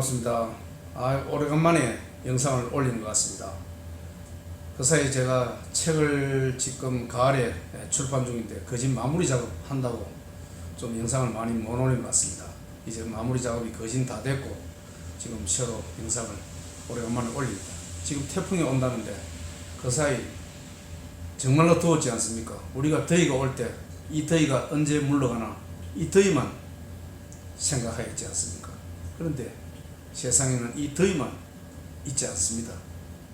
반갑습니다. 아, 오래간만에 영상을 올리는 것 같습니다. 그 사이에 제가 책을 지금 가을에 출판 중인데 거짓 마무리 작업 한다고 좀 영상을 많이 못 올린 것 같습니다. 이제 마무리 작업이 거진 다 됐고 지금 새로 영상을 오래간만에 올립니다. 지금 태풍이 온다는데 그 사이 정말로 더웠지 않습니까? 우리가 더위가 올 때 이 더위가 언제 물러가나 이 더위만 생각하였지 않습니까? 그런데 세상에는 이 더위만 있지 않습니다.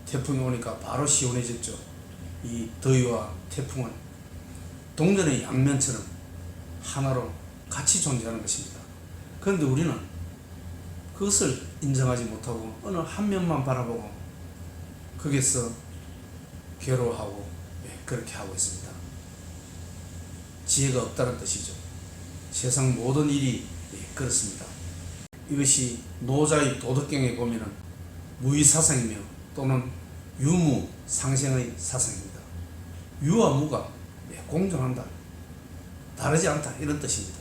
태풍이 오니까 바로 시원해졌죠. 이 더위와 태풍은 동전의 양면처럼 하나로 같이 존재하는 것입니다. 그런데 우리는 그것을 인정하지 못하고 어느 한 면만 바라보고 거기서 괴로워하고 예, 그렇게 하고 있습니다. 지혜가 없다는 뜻이죠. 세상 모든 일이 예, 그렇습니다. 이것이 노자의 도덕경에 보면은 무의사상이며 또는 유무 상생의 사상입니다. 유와 무가 예, 공존한다. 다르지 않다. 이런 뜻입니다.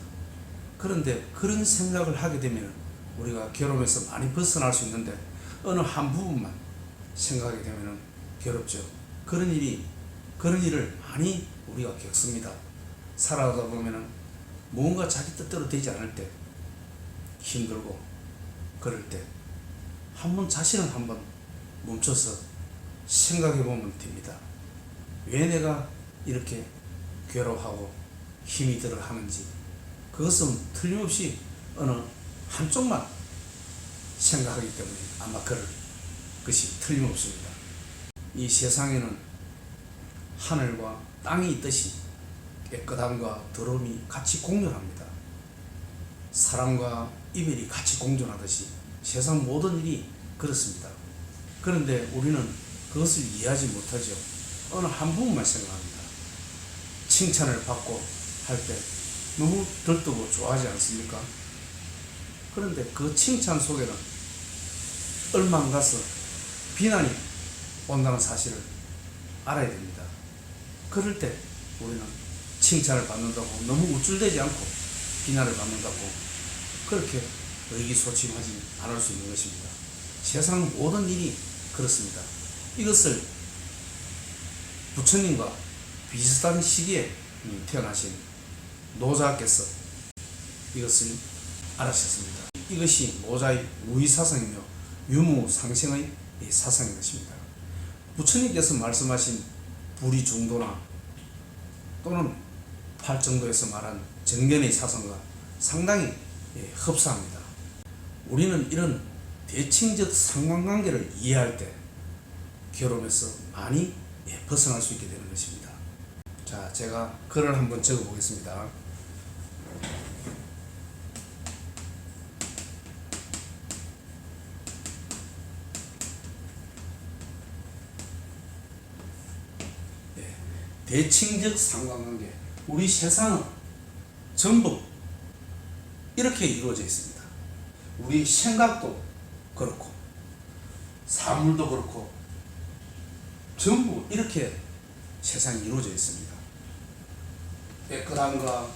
그런데 그런 생각을 하게 되면 우리가 괴로움에서 많이 벗어날 수 있는데 어느 한 부분만 생각하게 되면 괴롭죠. 그런 일이, 그런 일을 많이 우리가 겪습니다. 살아가다 보면은 뭔가 자기 뜻대로 되지 않을 때 힘들고 그럴 때 한번 자신을 한번 멈춰서 생각해 보면 됩니다. 왜 내가 이렇게 괴로워하고 힘이 들어 하는지 그것은 틀림없이 어느 한쪽만 생각하기 때문에 아마 그럴 것이 틀림없습니다. 이 세상에는 하늘과 땅이 있듯이 깨끗함과 더러움이 같이 공존합니다. 사랑과 이별이 같이 공존하듯이 세상 모든 일이 그렇습니다. 그런데 우리는 그것을 이해하지 못하죠. 어느 한 부분만 생각합니다. 칭찬을 받고 할 때 너무 들뜨고 좋아하지 않습니까? 그런데 그 칭찬 속에는 얼마 안 가서 비난이 온다는 사실을 알아야 됩니다. 그럴 때 우리는 칭찬을 받는다고 너무 우쭐대지 않고 비난을 받는다고 그렇게 의기소침하지 않을 수 있는 것입니다. 세상 모든 일이 그렇습니다. 이것을 부처님과 비슷한 시기에 태어나신 노자께서 이것을 알아셨습니다. 이것이 노자의 무의사상이며 유무상생의 사상인 것입니다. 부처님께서 말씀하신 불의 중도나 또는 팔정도에서 말한 정견의 사상과 상당히 예, 흡사합니다. 우리는 이런 대칭적 상관관계를 이해할 때 괴로움에서 많이 예, 벗어날 수 있게 되는 것입니다. 자, 제가 글을 한번 적어 보겠습니다. 예, 대칭적 상관관계. 우리 세상은 전부 이렇게 이루어져 있습니다. 우리 생각도 그렇고, 사물도 그렇고, 전부 이렇게 세상이 이루어져 있습니다. 깨끗함과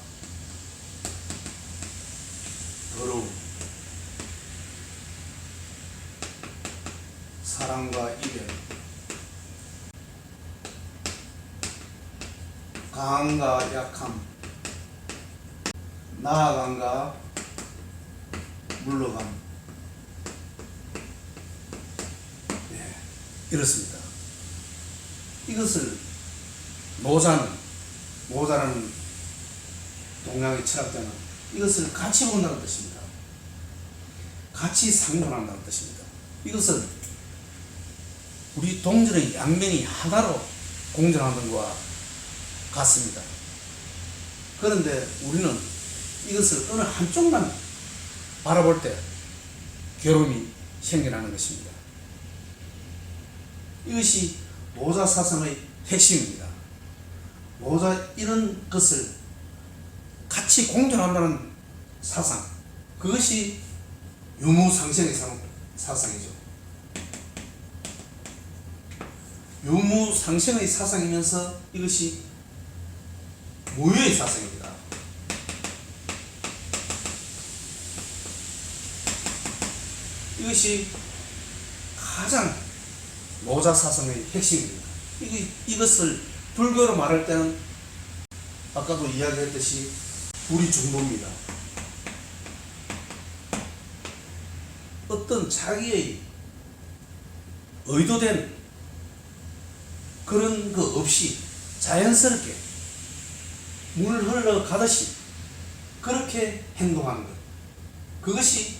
더러움, 사랑과 이별, 강함과 약함, 나아감과 물러감. 네, 이렇습니다. 이것을 노자는, 노자는 동양의 철학자는 이것을 같이 본다는 뜻입니다. 같이 상존한다는 뜻입니다. 이것을 우리 동전의 양면이 하나로 공존하는 것과 같습니다. 그런데 우리는 이것을 어느 한쪽만 바라볼 때 괴로움이 생겨나는 것입니다. 이것이 노자 사상의 핵심입니다. 노자 이런 것을 같이 공존한다는 사상, 그것이 유무상생의 상- 사상이죠. 유무상생의 사상이면서 이것이 무효의 사상입니다. 이것이 가장 노자 사상의 핵심입니다. 이, 이것을 불교로 말할 때는 아까도 이야기했듯이 불이 중도입니다. 어떤 자기의 의도된 그런 거 없이 자연스럽게 물 흘러가듯이 그렇게 행동하는 것. 그것이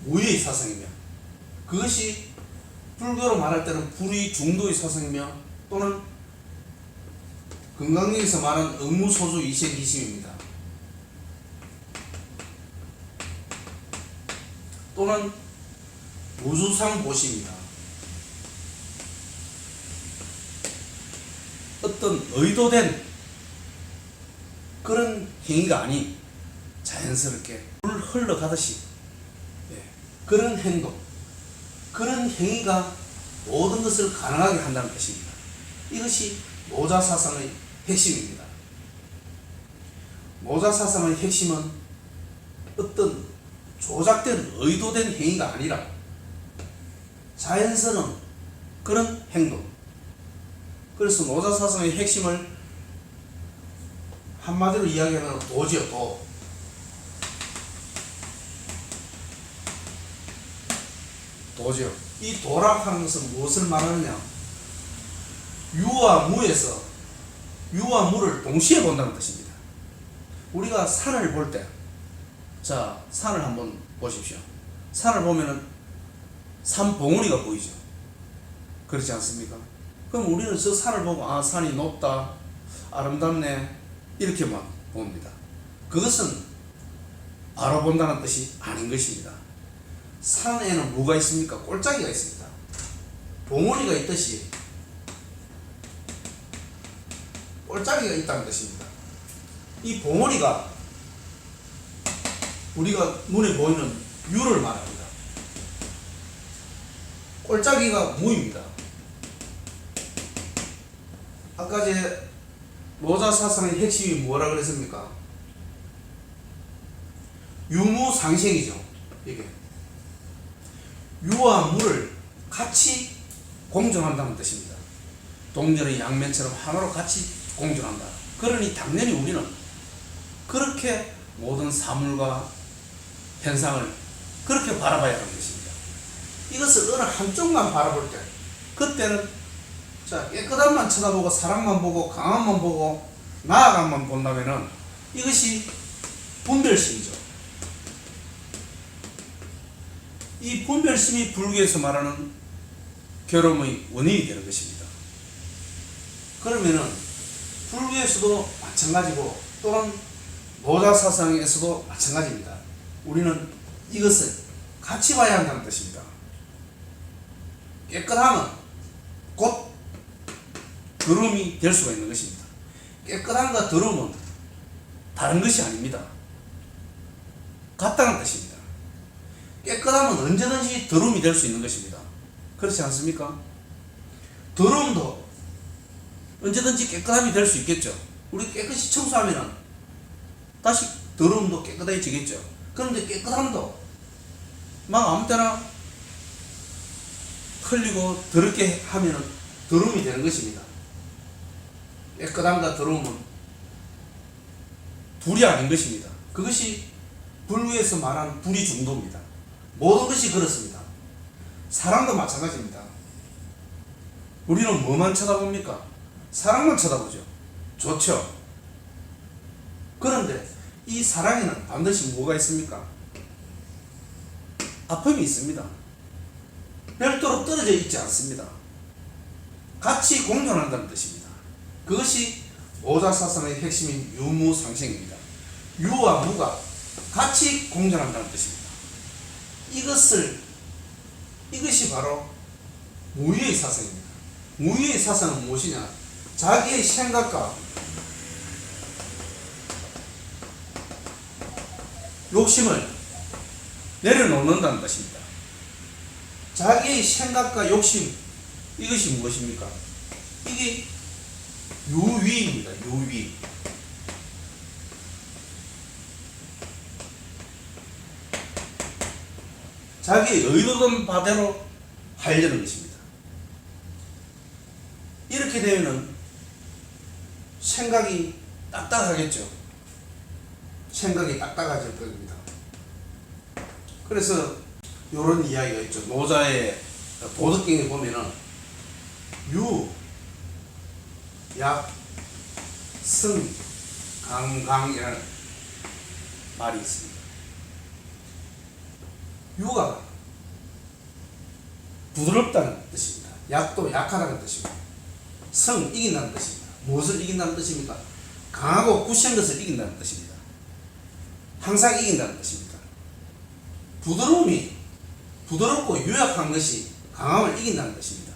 무의 사상이며 그것이 불교로 말할 때는 불의 중도의 사상이며 또는 건강력에서 말하는 의무소주 이색이심입니다. 또는 무주상 보시입니다. 어떤 의도된 그런 행위가 아닌 자연스럽게 물 흘러가듯이 예, 그런 행동, 그런 행위가 모든 것을 가능하게 한다는 것입니다. 이것이 노자 사상의 핵심입니다. 노자 사상의 핵심은 어떤 조작된 의도된 행위가 아니라 자연스러운 그런 행동. 그래서 노자 사상의 핵심을 한마디로 이야기하면 도지요, 도. 도지요. 이 도라고 하는 것은 무엇을 말하느냐? 유와 무에서 유와 무를 동시에 본다는 뜻입니다. 우리가 산을 볼 때, 자, 산을 한번 보십시오. 산을 보면은 산 봉우리가 보이죠. 그렇지 않습니까? 그럼 우리는 저 산을 보고, 아, 산이 높다, 아름답네, 이렇게만 봅니다. 그것은 알아본다는 뜻이 아닌 것입니다. 산에는 뭐가 있습니까? 꼴짜기가 있습니다. 봉우리가 있듯이 꼴짜기가 있다는 뜻입니다. 이 봉우리가 우리가 눈에 보이는 유를 말합니다. 꼴짜기가 무입니다. 아까 제 노자 사상의 핵심이 뭐라 그랬습니까? 유무상생이죠. 이게 유와 무를 같이 공존한다는 뜻입니다. 동전의 양면처럼 하나로 같이 공존한다. 그러니 당연히 우리는 그렇게 모든 사물과 현상을 그렇게 바라봐야 하는 것입니다. 이것을 어느 한쪽만 바라볼 때 그때는 자 깨끗함만 쳐다보고 사랑만 보고 강함만 보고 나아감만 본다면은 이것이 분별심이죠. 이 분별심이 불교에서 말하는 괴로움의 원인이 되는 것입니다. 그러면은 불교에서도 마찬가지고 또는 노자 사상에서도 마찬가지입니다. 우리는 이것을 같이 봐야 한다는 뜻입니다. 깨끗함은 곧 더러움이 될 수가 있는 것입니다. 깨끗함과 더러움은 다른 것이 아닙니다. 같다는 뜻입니다. 깨끗함은 언제든지 더러움이 될 수 있는 것입니다. 그렇지 않습니까? 더러움도 언제든지 깨끗함이 될 수 있겠죠. 우리 깨끗이 청소하면 다시 더러움도 깨끗해지겠죠. 그런데 깨끗함도 막 아무 때나 흘리고 더럽게 하면 더러움이 되는 것입니다. 깨끗함과 더러움은 둘이 아닌 것입니다. 그것이 불교에서 말하는 불이 중도입니다. 모든 것이 그렇습니다. 사랑도 마찬가지입니다. 우리는 뭐만 쳐다봅니까? 사랑만 쳐다보죠. 좋죠. 그런데 이 사랑에는 반드시 뭐가 있습니까? 아픔이 있습니다. 별도로 떨어져 있지 않습니다. 같이 공존한다는 뜻입니다. 그것이 오자사상의 핵심인 유무상생입니다. 유와 무가 같이 공존한다는 뜻입니다. 이것을 이것이 바로 무의의 사상입니다. 무의의 사상은 무엇이냐? 자기의 생각과 욕심을 내려놓는다는 것입니다. 자기의 생각과 욕심 이것이 무엇입니까? 이게 유위입니다. 유위. 자기 의도된 바대로 하려는 것입니다. 이렇게 되면은 생각이 딱딱하겠죠. 생각이 딱딱해질 겁니다. 그래서 이런 이야기가 있죠. 노자의 도덕경에 보면은 유, 약, 승, 강, 강이라는 말이 있습니다. 유가 부드럽다는 뜻입니다. 약도 약하다는 뜻이고 성 이긴다는 뜻입니다. 무엇을 이긴다는 뜻입니까? 강하고 굳센 것을 이긴다는 뜻입니다. 항상 이긴다는 뜻입니다. 부드러움이 부드럽고 유약한 것이 강함을 이긴다는 뜻입니다.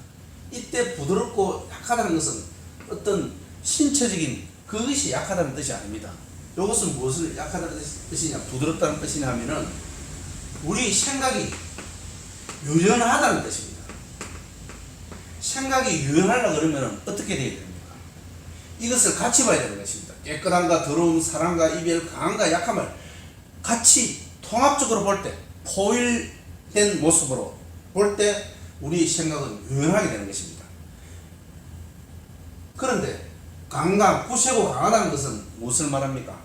이때 부드럽고 약하다는 것은 어떤 신체적인 그것이 약하다는 뜻이 아닙니다. 이것은 무엇을 약하다는 뜻이냐, 부드럽다는 뜻이냐 하면은 우리 생각이 유연하다는 뜻입니다. 생각이 유연하려 그러면 어떻게 돼야 됩니까? 이것을 같이 봐야 되는 것입니다. 깨끗함과 더러움, 사랑과 이별, 강함과 약함을 같이 통합적으로 볼 때, 포일된 모습으로 볼 때 우리 생각은 유연하게 되는 것입니다. 그런데 강강, 굳세고 강하다는 것은 무엇을 말합니까?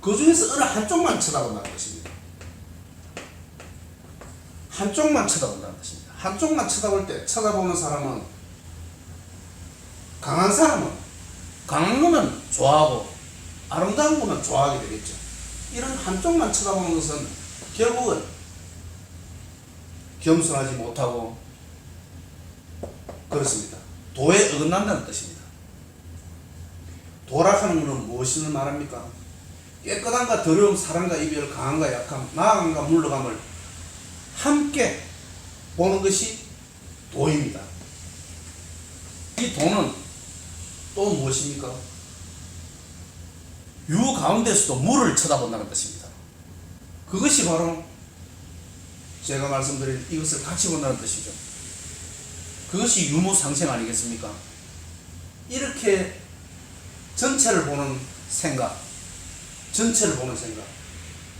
그 중에서 어느 한쪽만 쳐다본다는 것입니다. 한쪽만 쳐다본다는 뜻입니다. 한쪽만 쳐다볼 때 쳐다보는 사람은 강한 사람은 강한 것만 좋아하고 아름다운 것만 좋아하게 되겠죠. 이런 한쪽만 쳐다보는 것은 결국은 겸손하지 못하고 그렇습니다. 도에 어긋난다는 뜻입니다. 도락하는 것은 무엇을 말합니까? 깨끗함과 더러움, 사랑과 이별, 강함과 약함, 나아감과 물러감을 함께 보는 것이 도입니다. 이 도는 또 무엇입니까? 유 가운데서도 물을 쳐다본다는 뜻입니다. 그것이 바로 제가 말씀드린 이것을 같이 본다는 뜻이죠. 그것이 유무상생 아니겠습니까? 이렇게 전체를 보는 생각, 전체를 보는 생각,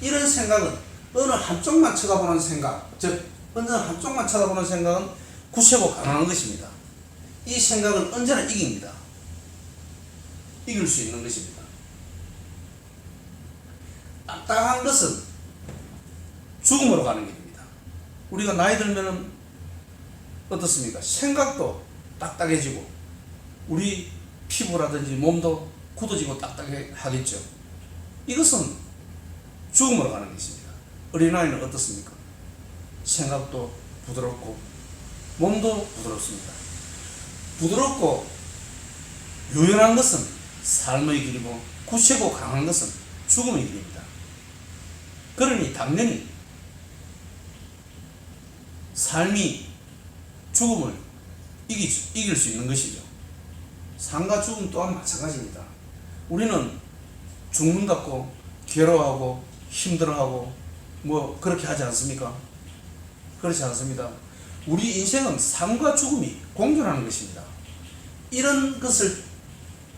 이런 생각은 어느 한쪽만 쳐다보는 생각, 즉 어느 한쪽만 쳐다보는 생각은 굳세고 강한 것입니다. 이 생각은 언제나 이깁니다. 이길 수 있는 것입니다. 딱딱한 것은 죽음으로 가는 길입니다. 우리가 나이 들면은 어떻습니까? 생각도 딱딱해지고 우리 피부라든지 몸도 굳어지고 딱딱하겠죠. 이것은 죽음으로 가는 것입니다. 어린아이는 어떻습니까? 생각도 부드럽고 몸도 부드럽습니다. 부드럽고 유연한 것은 삶의 길이고 굳세고 강한 것은 죽음의 길입니다. 그러니 당연히 삶이 죽음을 이기, 이길 수 있는 것이죠. 삶과 죽음 또한 마찬가지입니다. 우리는 죽는다고 괴로워하고 힘들어하고 뭐 그렇게 하지 않습니까? 그렇지 않습니다. 우리 인생은 삶과 죽음이 공존하는 것입니다. 이런 것을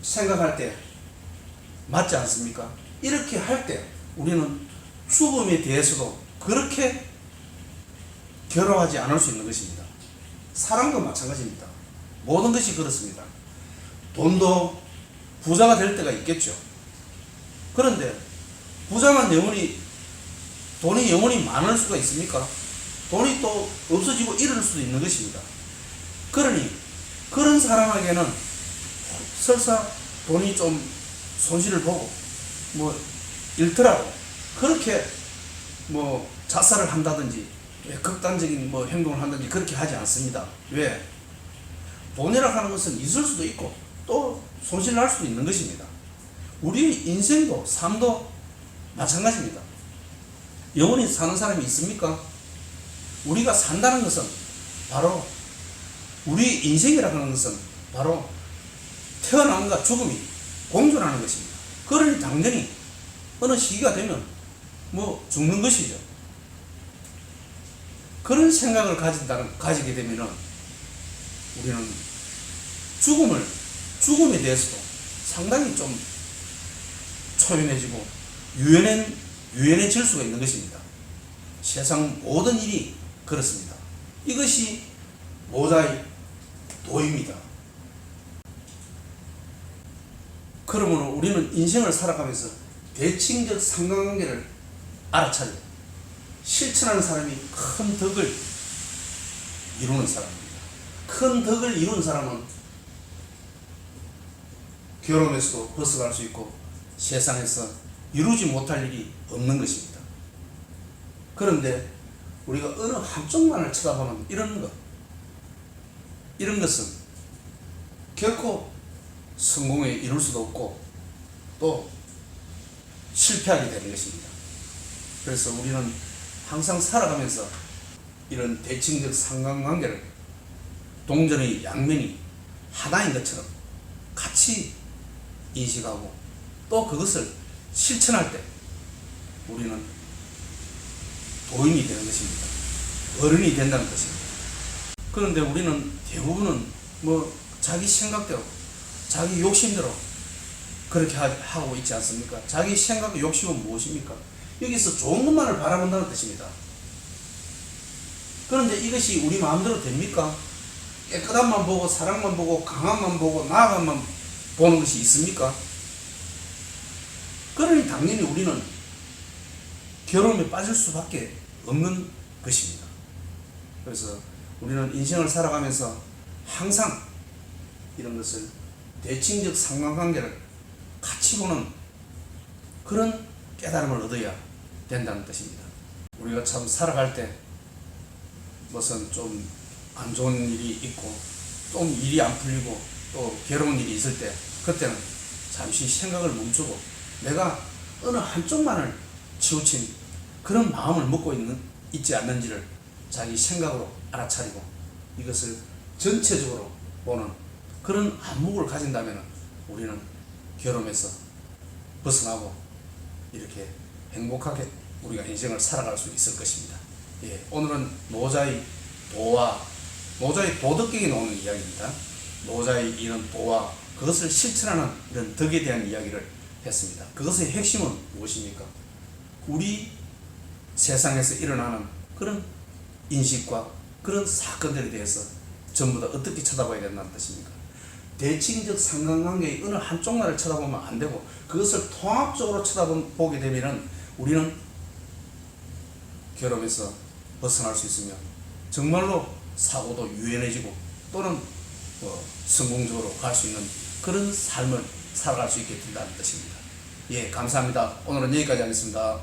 생각할 때 맞지 않습니까? 이렇게 할 때 우리는 죽음에 대해서도 그렇게 괴로워하지 않을 수 있는 것입니다. 사랑도 마찬가지입니다. 모든 것이 그렇습니다. 돈도 부자가 될 때가 있겠죠. 그런데 부자만 영원히 돈이 영원히 많을 수가 있습니까? 돈이 또 없어지고 이럴 수도 있는 것입니다. 그러니 그런 사람에게는 설사 돈이 좀 손실을 보고 뭐 잃더라도 그렇게 뭐 자살을 한다든지 왜 극단적인 뭐 행동을 한다든지 그렇게 하지 않습니다. 왜? 돈이라 하는 것은 있을 수도 있고 또 손실 날 수도 있는 것입니다. 우리 인생도 삶도 마찬가지입니다. 영원히 사는 사람이 있습니까? 우리가 산다는 것은 바로 우리 인생이라 하는 것은 바로 태어남과 죽음이 공존하는 것입니다. 그러니 당연히 어느 시기가 되면 뭐 죽는 것이죠. 그런 생각을 가진다는, 가지게 되면은 우리는 죽음을, 죽음에 대해서도 상당히 좀 초연해지고 유연해, 유연해질 수가 있는 것입니다. 세상 모든 일이 그렇습니다. 이것이 모자의 도입니다. 그러므로 우리는 인생을 살아가면서 대칭적 상관관계를 알아차리고 실천하는 사람이 큰 덕을 이루는 사람입니다. 큰 덕을 이룬 사람은 괴로움에서도 벗어날 수 있고 세상에서 이루지 못할 일이 없는 것입니다. 그런데 우리가 어느 한쪽만을 쳐다보는 이런 것, 이런 것은 결코 성공에 이룰 수도 없고 또 실패하게 되는 것입니다. 그래서 우리는 항상 살아가면서 이런 대칭적 상관관계를 동전의 양면이 하나인 것처럼 같이 인식하고 또 그것을 실천할 때 우리는 도인이 되는 것입니다. 어른이 된다는 것입니다. 그런데 우리는 대부분은 뭐 자기 생각대로 자기 욕심대로 그렇게 하- 하고 있지 않습니까? 자기 생각 욕심은 무엇입니까? 여기서 좋은 것만을 바라본다는 뜻입니다. 그런데 이것이 우리 마음대로 됩니까? 깨끗함만 보고 사랑만 보고 강함만 보고 나아감만 보는 것이 있습니까? 당연히 우리는 괴로움에 빠질 수밖에 없는 것입니다. 그래서 우리는 인생을 살아가면서 항상 이런 것을 대칭적 상관관계를 같이 보는 그런 깨달음을 얻어야 된다는 뜻입니다. 우리가 참 살아갈 때 무슨 좀 안 좋은 일이 있고 좀 일이 안 풀리고 또 괴로운 일이 있을 때 그때는 잠시 생각을 멈추고 내가 어느 한쪽만을 치우친 그런 마음을 먹고 있는 있지 않는지를 자기 생각으로 알아차리고 이것을 전체적으로 보는 그런 안목을 가진다면 우리는 괴로움에서 벗어나고 이렇게 행복하게 우리가 인생을 살아갈 수 있을 것입니다. 예, 오늘은 노자의 도와 노자의 도덕경에 나오는 이야기입니다. 노자의 이런 도와 그것을 실천하는 이런 덕에 대한 이야기를 했습니다. 그것의 핵심은 무엇입니까? 우리 세상에서 일어나는 그런 인식과 그런 사건들에 대해서 전부 다 어떻게 쳐다봐야 된다는 뜻입니까? 대칭적 상관관계의 어느 한쪽만을 쳐다보면 안 되고 그것을 통합적으로 쳐다보게 되면은 우리는 괴로움에서 벗어날 수 있으며 정말로 사고도 유연해지고 또는 어, 성공적으로 갈 수 있는 그런 삶을 살아갈 수 있게 된다는 뜻입니다. 예, 감사합니다. 오늘은 여기까지 하겠습니다.